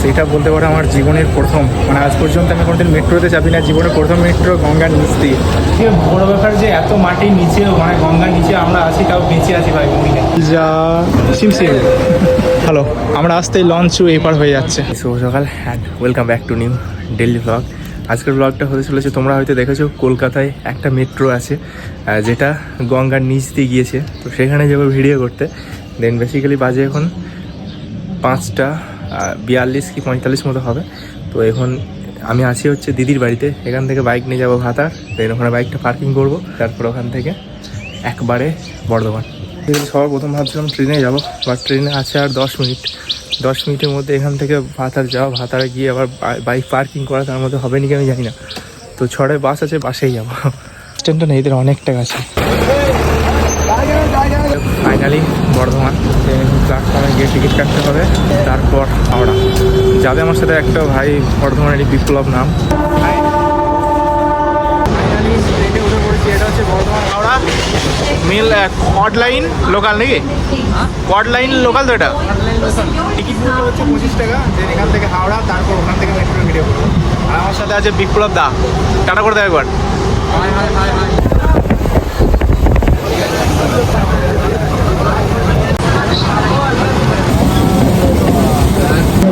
সেটা বলতে পারো আমার জীবনের প্রথম। মানে আজ পর্যন্ত আমি কোনোদিন মেট্রোতে চাপি না জীবনের প্রথম মেট্রো গঙ্গার নিচ দিয়ে বড় ব্যাপার যে এত মাটির নিচে মানে গঙ্গার নিচে আমরা আছি তাও বেঁচে আছি ভাই যা সিমসিম হ্যালো আমরা আসতেই লঞ্চ এপার হয়ে যাচ্ছে। শুভ সকাল and welcome back to new daily blog আজকের ব্লগটা হতে চলেছে তোমরা হয়তো দেখেছ কলকাতায় একটা মেট্রো আছে যেটা গঙ্গার নিচ দিয়ে গিয়েছে। তো সেখানে যাব ভিডিও করতে। দেন বেসিক্যালি বাজে এখন পাঁচটা বিয়াল্লিশ কি পঁয়তাল্লিশ মতো হবে। তো এখন আমি আছি হচ্ছে দিদির বাড়িতে। এখান থেকে বাইক নিয়ে যাব ভাতার দেন ওখানে বাইকটা পার্কিং করব। তারপর ওখান থেকে একবারে বর্ধমান। সবার প্রথম ভাবছিলাম ট্রেনে যাব বাট ট্রেনে আছে আর দশ মিনিট। দশ মিনিটের মধ্যে এখান থেকে ভাতার যাওয়া, ভাতারে গিয়ে আবার বাইক পার্কিং করা, তার মধ্যে হবে নাকি আমি জানি না। তো ছড়ায় বাস আছে, বাসেই যাব। স্ট্যান্ডটা নেই, এদের অনেকটা কাছে। ফাইনালি বর্ধমান। প্ল্যাটফর্মে গিয়ে টিকিট কাটতে হবে। তারপর হাওড়া। যাবে আমার সাথে একটা ভাই বর্ধমানেরই বিপ্লব নাম। এটা হচ্ছে বর্ধমান হাওড়া। মিল কড লাইন লোকাল নাকি? কড লাইন লোকাল তো এটা? টিকিট মূল্য হচ্ছে পঁচিশ টাকা দেন এখান থেকে হাওড়া তারপর ওখান থেকে মেট্রো ভিডিও করব। আর আমার সাথে আছে বিপ্লব দা। টাটা করে দেয় একবার।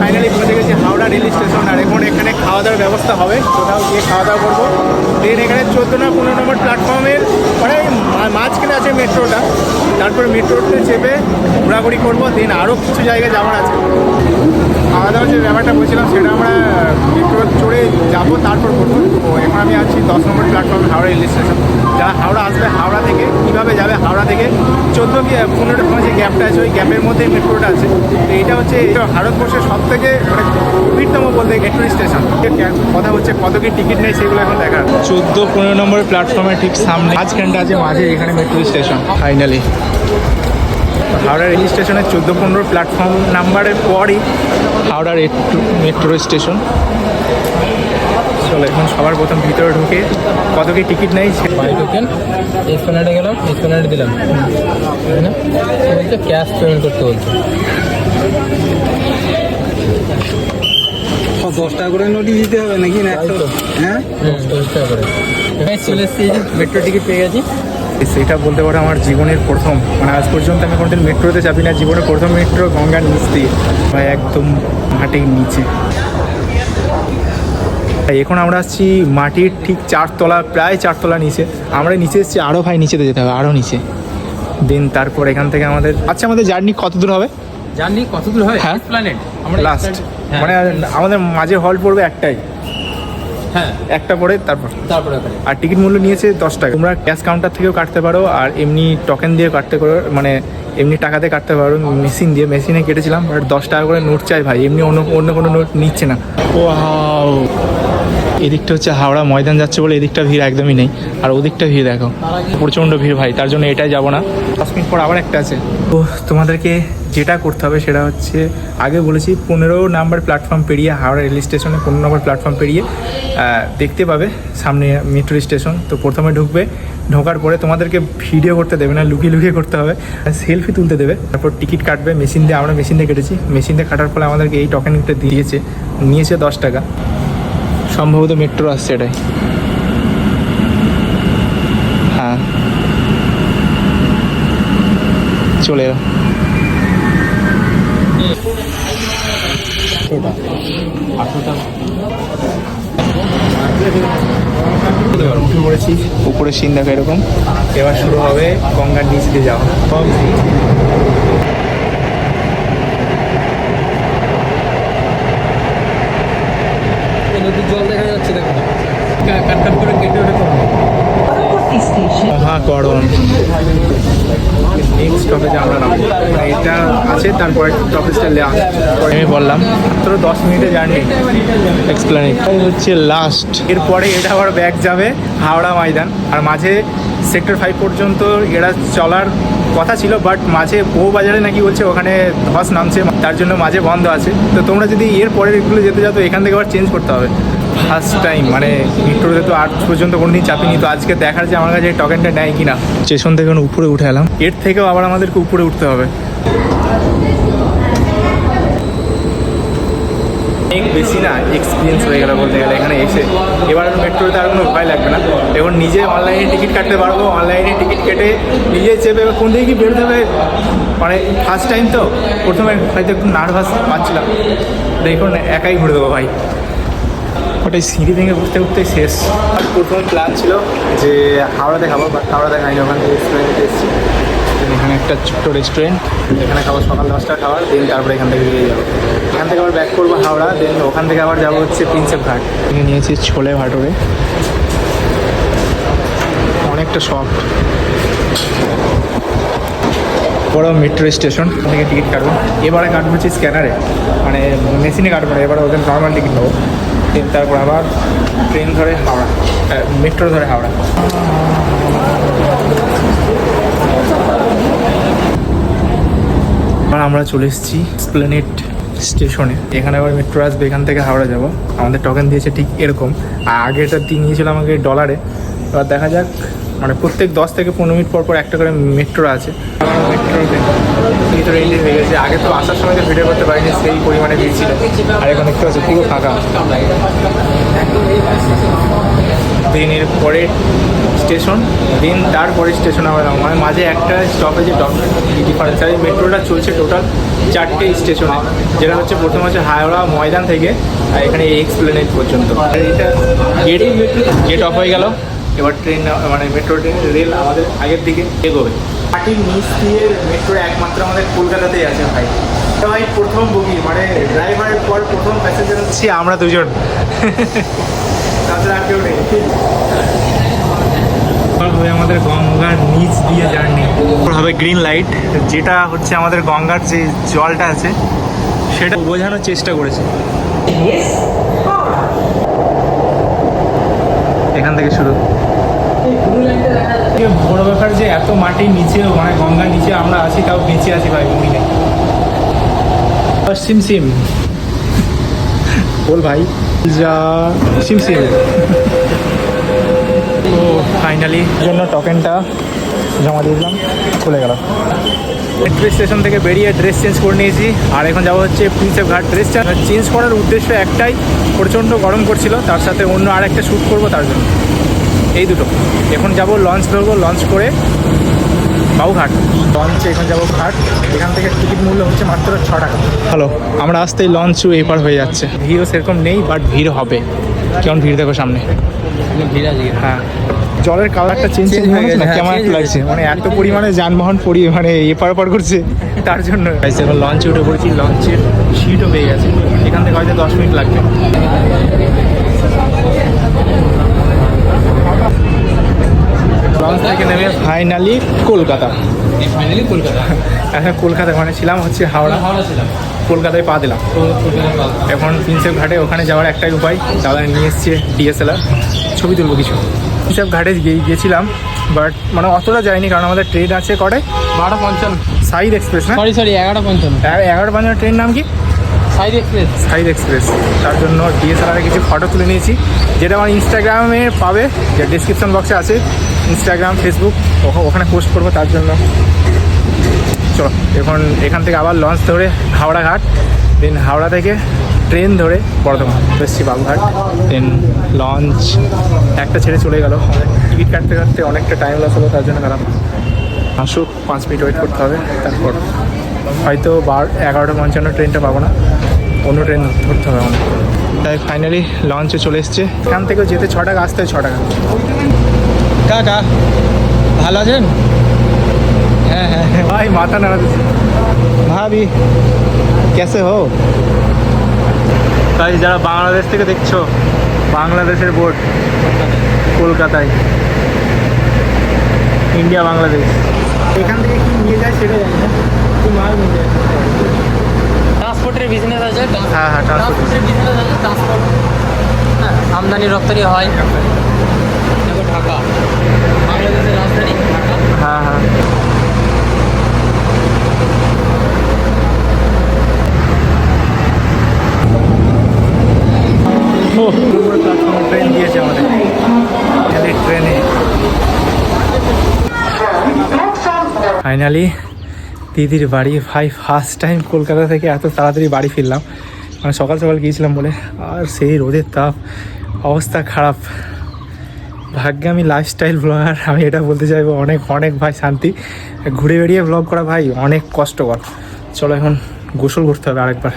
ফাইনালি পৌঁছে গেছি হাওড়া রেল স্টেশন, আর এখন এখানে খাওয়া দাওয়ার ব্যবস্থা হবে। কোথাও গিয়ে খাওয়া দাওয়া করব। ট্রেন এখানে চোদ্দ না পনেরো নম্বর প্ল্যাটফর্মের মানে মাঝখানে আছে মেট্রোটা তারপরে মেট্রোতে চেপে ঘোরাঘুরি করব। দিন আরও কিছু জায়গায় যাওয়ার আছে। খাওয়া দাওয়ার যে ব্যাপারটা বলছিলাম সেটা আমরা মেট্রো চড়ে যাব তারপর করব। তো এখন আমি আছি দশ নম্বর প্ল্যাটফর্ম হাওড়া রেল স্টেশন যারা হাওড়া আসবে হাওড়া থেকে কীভাবে যাবে হাওড়া থেকে চোদ্দ কি পনেরো সময় যে গ্যাপটা আছে ওই গ্যাপের মধ্যে মেট্রোটা আছে। তো এটা হচ্ছে ভারতবর্ষের সব থেকে মানে ভিড়তম বলতে মেট্রো স্টেশন কথা হচ্ছে কত কি টিকিট নেই সেগুলো এখন দেখার। চোদ্দ পনেরো নম্বর প্ল্যাটফর্মের ঠিক সামনে মাঝখানটা আছে মাঝে এখানে metro station finally Howrah rail স্টেশনের চোদ্দ পনেরো প্ল্যাটফর্ম নাম্বারের পরই হাওড়ার মেট্রো স্টেশন। চলো এখন সবার প্রথম ভিতরে ঢুকে কত কি টিকিট নেই টোকেন গেলাম এক্সপ্লেনেটে দিলাম। বলছে? ক্যাশ পেমেন্ট করতে বলছে। দশ টাকা করে নোটিশ দিতে হবে নাকি? না হ্যাঁ? দশ টাকা করে। চলে এসেছি যে মেট্রো টিকিট পেয়ে গেছি। সেটা বলতে পারো আমার জীবনের প্রথম। মানে আজ পর্যন্ত আমি কোনোদিন মেট্রোতে চাপি না জীবনের প্রথম মেট্রো গঙ্গার নিচ দিয়ে। মানে একদম মাটির নিচে। এখন আমরা আসছি মাটির ঠিক চারতলা প্রায় চারতলা নিচে। আমরা নিচে এসেছি আরও ভাই নিচেতে যেতে হবে আরও নিচে। দেন তারপর এখান থেকে আমাদের আচ্ছা আমাদের জার্নি কত দূর হবে? জার্নি কত দূর হবে হ্যাঁ। এক্সপ্লেনেট আমরা লাস্ট মানে আমাদের মাঝে হল পড়বে একটাই। হ্যাঁ। একটা পরে তারপর? তারপরে আর টিকিট মূল্য নিয়েছে দশ টাকা। তোমরা ক্যাশ কাউন্টার থেকেও কাটতে পারো আর এমনি টোকেন দিয়ে কাটতে পারো মানে এমনি টাকাতে কাটতে পারো মেশিন দিয়ে। মেশিনে কেটেছিলাম বাট দশ টাকা করে নোট চাই ভাই এমনি অন্য অন্য কোনো নোট নিচ্ছে না। ও এদিকটা হচ্ছে হাওড়া ময়দান যাচ্ছে বলে এদিকটা ভিড় একদমই নেই। আর ওদিকটা ভিড় দেখো প্রচণ্ড ভিড় ভাই তার জন্য এটাই যাব না। দশ মিনিট পর আবার একটা আছে। তো তোমাদেরকে যেটা করতে হবে সেটা হচ্ছে, আগে বলেছি পনেরো নাম্বার প্ল্যাটফর্ম পেরিয়ে হাওড়া রেল স্টেশনে পনেরো নম্বর প্ল্যাটফর্ম পেরিয়ে দেখতে পাবে সামনে মেট্রো স্টেশন। তো প্রথমে ঢুকবে, ঢোকার পরে তোমাদেরকে ভিডিও করতে দেবে না, লুকিয়ে লুকিয়ে করতে হবে। সেলফি তুলতে দেবে, তারপর টিকিট কাটবে, মেশিন দিয়ে আমরা মেশিন দিয়ে কেটেছি। মেশিন দিয়ে কাটার ফলে আমাদেরকে এই টোকেনটা দিয়েছে, নিয়েছে দশ টাকা। সম্ভবত মেট্রো আসছে এটাই। চলে এলো। উঠে পড়েছি উপরে সিন দেখো এরকম। এবার শুরু হবে গঙ্গার নিচ দিয়ে যাওয়া। নদীর জল দেখা যাচ্ছে দেখো। কাট কাট করে কেটে ওটা মহাকরণ। নেক্সট স্টপেজে আমরা নামবো। মানে এটা আছে তারপরে স্টপেজটা লেয়া আমি বললাম। তোর দশ মিনিটের জার্নি এক্সপ্লেনেট হচ্ছে লাস্ট এরপরে এটা আবার ব্যাক যাবে হাওড়া ময়দান। আর মাঝে সেক্টর ফাইভ পর্যন্ত এরা চলার কথা ছিল বাট মাঝে বউ বাজারে নাকি হচ্ছে ওখানে ধস নামছে তার জন্য মাঝে বন্ধ আছে। তো তোমরা যদি এর পরের এগুলো যেতে যাও তো এখান থেকে আবার চেঞ্জ করতে হবে। ফার্স্ট টাইম মানে মেট্রোতে তো আজ পর্যন্ত কোনোদিন চাপিনি, তো আজকে দেখার যে আমার কাছে টোকেনটা নেয় কিনা স্টেশন থেকে উপরে উঠে এলাম। এর থেকেও আবার আমাদেরকে উপরে উঠতে হবে। অনেক বেশি না এক্সপিরিয়েন্স হয়ে গেল বলতে গেলে, এখানে এসে। এবার মেট্রোতে আর কোনো ভয় লাগবে না। এখন নিজে অনলাইনে টিকিট কাটতে পারব অনলাইনে টিকিট কেটে নিজে চেপে এবার কোন দিকে কি বেরোতে হবে। মানে ফার্স্ট টাইম তো, প্রথমে হয়তো একটু নার্ভাস পাচ্ছিলাম। দেখুন, একাই ঘুরে দেবো ভাই। ওটাই সিঁড়ি ভেঙে উঠতে উঠতে শেষ। আর প্রথম প্ল্যান ছিল যে হাওড়া দেখাবো বাট হাওড়া দেখাইনি ওখান থেকে রেস্টুরেন্টে এসেছি। এখানে একটা ছোট্ট রেস্টুরেন্ট এখানে খাব সকাল দশটা খাবার দেন তারপরে এখান থেকে বেরিয়ে যাব। এখান থেকে আবার ব্যাক করব হাওড়া দেন ওখান থেকে আবার যাব হচ্ছে প্রিন্সেপ ঘাট। এখানে নিয়েছি ছোলে ভাটুরে। অনেকটা সফট বড় মেট্রো স্টেশন ওখান থেকে টিকিট কাটবো। এবারে কাটবো হচ্ছে স্ক্যানারে মানে মেশিনে কাটবো না এবারে ওদের নর্মাল টিকিট নেব। তারপর আবার ট্রেন ধরে হাওড়া মেট্রো ধরে হাওড়া। এবার আমরা চলে এসেছি স্প্লেনেট স্টেশনে এখানে আবার মেট্রো আসবে, এখান থেকে হাওড়া যাব। আমাদের টকেন দিয়েছে ঠিক এরকম। আর আগেটা দিয়ে নিয়েছিল আমাকে ডলারে এবার দেখা যাক মানে প্রত্যেক দশ থেকে পনেরো মিনিট পর পর একটা করে মেট্রো আছে। মেট্রোতে ভিতরে এন্ট্রি হয়ে গেছে। আগে তো আসার সময় তো ভিডিও করতে পারিনি সেই পরিমাণে ভিড় ছিল। আর এখন দেখতে পাচ্ছি পুরো ফাঁকা। দেন এর পরে স্টেশন দেন তারপরে স্টেশন আবার মানে মাঝে একটা স্টপেজে ডিফারেন্স আর এই মেট্রোটা চলছে টোটাল চারটে স্টেশনে যেটা হচ্ছে প্রথম হচ্ছে হাওড়া ময়দান থেকে আর এখানে এক্সপ্লেনেট পর্যন্ত। এটা গেট গেট অফ হয়ে গেল। এবার ট্রেন মানে মেট্রো ট্রেন রেল আমাদের আগের দিকে এগোবে। মাটির নিচ দিয়ে মেট্রো একমাত্র আমাদের কলকাতাতেই আছে ভাই। ভাই প্রথম বগি মানে ড্রাইভারের পর প্রথম প্যাসেঞ্জার হচ্ছে আমরা দুজন। তাছাড়া আর কেউ নেই। হবে আমাদের গঙ্গার নিচ দিয়ে জার্নি। হবে গ্রিন লাইট যেটা হচ্ছে আমাদের গঙ্গার যে জলটা আছে সেটা বোঝানোর চেষ্টা করেছে এখান থেকে শুরু বড় ব্যাপার যে এত মাটির নিচে মানে গঙ্গার নিচে আমরা আছি, তাও বেঁচে আছি ভাই মনে নেই সিম। বল ভাই। যা সিম। সিম ফাইনালি জন্য টোকেনটা জমা দিয়ে দিলাম, খুলে গেল। মেট্রো স্টেশন থেকে বেরিয়ে ড্রেস চেঞ্জ করে নিয়েছি। আর এখন যাব হচ্ছে প্রিন্সেপ ঘাট। ড্রেস চেঞ্জ করার উদ্দেশ্য একটাই, প্রচণ্ড গরম করছিল তার সাথে অন্য আর একটা শ্যুট করব তার জন্য। এই দুটো। এখন যাব লঞ্চ ধরবো লঞ্চ করে বাবুঘাট। লঞ্চে এখন যাব ঘাট। এখান থেকে টিকিট মূল্য হচ্ছে মাত্র ছ টাকা। হ্যালো আমরা আসতেই লঞ্চ এপার হয়ে যাচ্ছে। ভিড়ও সেরকম নেই বাট ভিড় হবে। কেমন ভিড় দেখো সামনে? ভিড় আছে। হ্যাঁ। জলের কালারটা চেঞ্জ চেঞ্জ হয়ে গেছে হ্যাঁ, কেমন একটা লাগছে? মানে এত পরিমাণে যানবাহন পরি মানে এপার ওপার করছে। তার জন্য। এখন লঞ্চে উঠে পড়েছি। লঞ্চের সিটও পেয়ে গেছে। এখান থেকে হয়তো দশ মিনিট লাগবে। লঞ্চ থেকে নেমে ফাইনালি কলকাতা। ফাইনালি কলকাতা। এখন কলকাতা ওখানে ছিলাম হচ্ছে হাওড়া। হাওড়া ছিলাম। কলকাতায় পা দিলাম। এখন প্রিন্সেপ ঘাটে ওখানে যাওয়ার একটাই উপায় দাদা নিয়ে এসছে ডিএসএলআর ছবি তুলবো কিছু। প্রিন্সেপ ঘাটে গিয়ে- গিয়েছিলাম বাট মানে অতটা যায়নি কারণ আমাদের ট্রেন আছে করে বারোটা পঞ্চান্ন। সাইড এক্সপ্রেস না? সরি সরি এগারোটা পঞ্চান্ন। এগারো পঞ্চান্ন ট্রেন নাম কি? Side express. Side express. তার জন্য ডিএসএলআরে কিছু ফটো তুলে নিয়েছি যেটা আমার ইনস্টাগ্রামে পাবে যে ডিসক্রিপশন বক্সে আছে। ইনস্টাগ্রাম ফেসবুক ওখানে পোস্ট করব তার জন্য। চলো, এখন এখান থেকে আবার লঞ্চ ধরে হাওড়া ঘাট দেন হাওড়া থেকে ট্রেন ধরে বর্ধমান। এসেছি বাবুঘাট দেন লঞ্চ একটা ছেড়ে চলে গেল। টিকিট কাটতে কাটতে অনেকটা টাইম লস হলো, তার জন্য খারাপ আসুক, পাঁচ মিনিট ওয়েট করতে হবে, তারপর। হয়তো বার, এগারোটা পঞ্চান্ন ট্রেনটা পাবো না। অন্য ট্রেন ধরতে হবে আমাদের তাই ফাইনালি লঞ্চে চলে এসছে। এখান থেকে যেতে ছ টাকা আসতে হয় ছ টাকা কাকা ভালো আছেন? হ্যাঁ হ্যাঁ ভাই মাথা নাড়া দিচ্ছে ভাবি কেসে হো তাই যারা বাংলাদেশ থেকে দেখছ বাংলাদেশের বোর্ড কলকাতায়। ইন্ডিয়া বাংলাদেশ। এখান থেকে কি নিয়ে যায় সেটা জানি না। কি মাল নিয়ে যায়? ট্রান্সপোর্টের বিজনেস আছে হ্যাঁ হ্যাঁ ট্রান্সপোর্ট ট্রান্সপোর্টের বিজনেস আছে ট্রান্সপোর্ট হ্যাঁ আমদানি রপ্তানি হয়। ফাইনালি দিদির বাড়ি, ভাই ফার্স্ট টাইম কলকাতা থেকে এত তাড়াতাড়ি বাড়ি ফিরলাম। মানে সকাল সকাল গিয়েছিলাম বলে, আর সেই রোদের তাপ, অবস্থা খারাপ। ভাগ্যে আমি লাইফস্টাইল ব্লগার আমি এটা বলতে চাইব, অনেক অনেক ভাই শান্তি। ঘুরে বেড়িয়ে ব্লগ করা ভাই অনেক কষ্টকর। চলো এখন গোসল করতে হবে আরেকবার।